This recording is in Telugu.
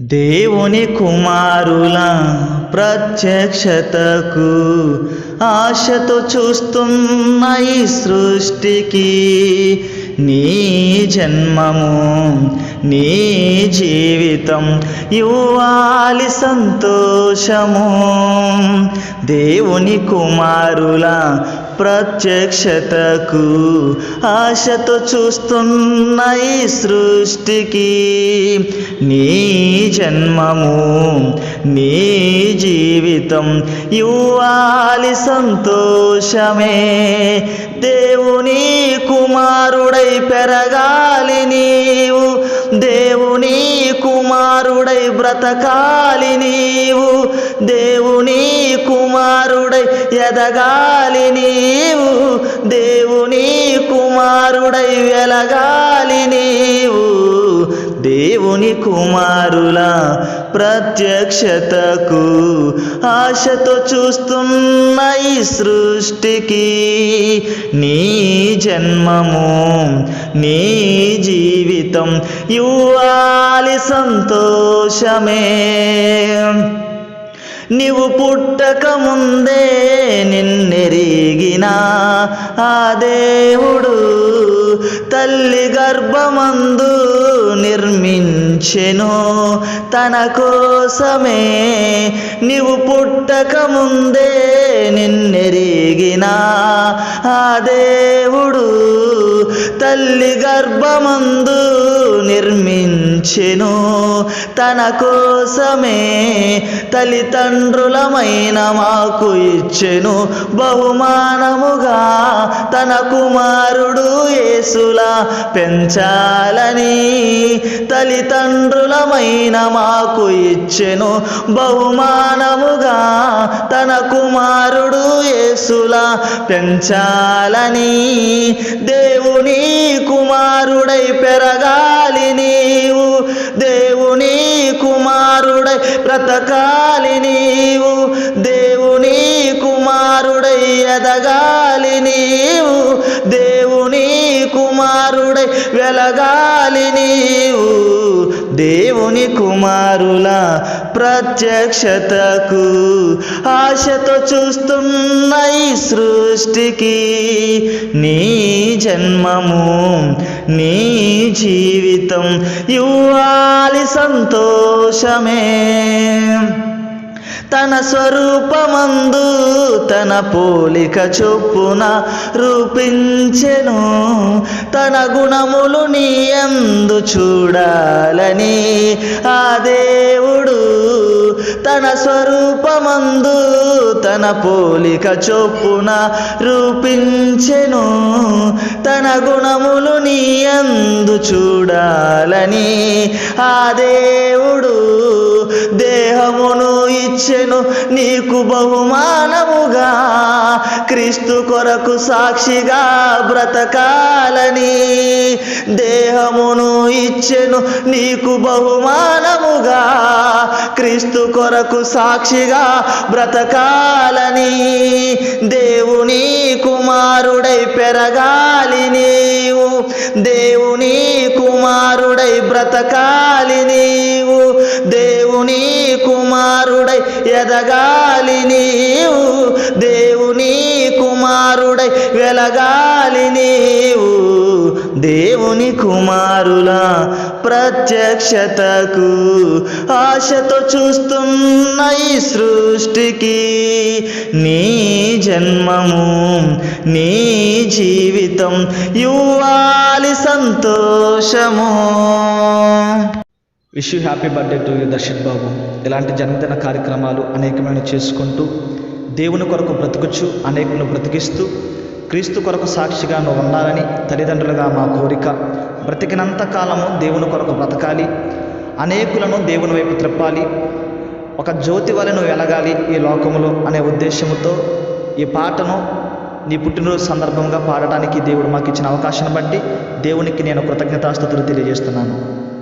దేవుని కుమారుల ప్రత్యక్షతకు ఆశతో చూస్తున్న ఈ సృష్టికి నీ జన్మము నీ జీవితం ఇవ్వాలి సంతోషము. దేవుని కుమారుల ప్రత్యక్షతకు ఆశతో చూస్తున్న ఈ సృష్టికి నీ జన్మము నీ జీవితం ఇవ్వాలి సంతోషమే. దేవుని కుమారుడై పెరగాలి నీవు దేవుని కుమారుడై బ్రతకాలి నీవు. దేవుని కుమారుడై ఎదగాలి నీవు. దేవుని కుమారుడై వెలగాలి నీవు. దేవుని కుమారుల ప్రత్యక్షతకు ఆశతో చూస్తున్న ఈ సృష్టికి నీ జన్మము నీ జీవితం ఇవ్వాలి సంతోషమే. నీవు పుట్టక ముందే నిన్నెరిగిన ఆ దేవుడు తల్లి గర్భమందు నిర్మించెను తన కోసమే. నీవు పుట్టక ముందే నిన్నెరిగిన ఆ దేవుడు తల్లి గర్భమందు నిర్మించెను. తన కోసమే తల్లిదండ్రులమైన మాకు ఇచ్చెను. బహుమానముగా తన కుమారుడు యేసులా పెంచాలని తల్లిదండ్రులమైన మాకు ఇచ్చెను. బహుమానముగా తన కుమారుడు యేసులా పెంచాలని దేవుని కుమారుడై పెరగాలి నీవు దేవుని కుమారుడై బ్రతకాలి నీవు దేవుని కుమారుడై ఎదగాలి నీవు దేవుని కుమారుడై వెలగాలి నీవు. దేవుని కుమారుల ప్రత్యక్షతకు ఆశతో చూస్తున్న ఈ సృష్టికి నీ జన్మము నీ జీవితం ఇవ్వాలి సంతోషమే. తన స్వరూపమందు తన పోలిక చొప్పున రూపించెను. తన గుణములు నీ చూడాలని ఆ దేవుడు తన స్వరూపమందు తన పోలిక చొప్పున రూపించెను. తన గుణములు నీ చూడాలని ఆ దేవుడు దేహం ఇచ్చెను నీకు బహుమానముగా. క్రీస్తు కొరకు సాక్షిగా బ్రతకాలని దేహమును ఇచ్చెను నీకు బహుమానముగా. క్రీస్తు కొరకు సాక్షిగా బ్రతకాలని దేవుని కుమారుడై పెరగాలి నీవు. దేవుని కుమారుడై బ్రతకాలి నీవు. దేవుని కుమారుడై ఎదగాలి నీవు. దేవుని కుమారుడై వెలగాలి నీవు. దేవుని కుమారుల ప్రత్యక్షతకు ఆశతో చూస్తున్న ఈ సృష్టికి నీ జన్మము నీ జీవితం ఇవ్వాలి సంతోషము. Wish you happy birthday to you Darshan Babu ఇలాంటి జన్మదిన కార్యక్రమాలు అనేకమైన చేసుకుంటూ దేవుని కొరకు బ్రతుకుచు అనేకులను బ్రతికిస్తూ క్రీస్తు కొరకు సాక్షిగా నువ్వు ఉండాలని తల్లిదండ్రులుగా మా కోరిక. బ్రతికినంత కాలము దేవుని కొరకు బ్రతకాలి. అనేకులను దేవుని వైపు త్రిప్పాలి. ఒక జ్యోతి వలె నువ్వు వెలగాలి ఈ లోకములో అనే ఉద్దేశంతో ఈ పాటను నీ పుట్టినరోజు సందర్భంగా పాడటానికి దేవుడు మాకు ఇచ్చిన అవకాశాన్ని బట్టి దేవునికి నేను కృతజ్ఞతాస్థుతులు తెలియజేస్తున్నాను.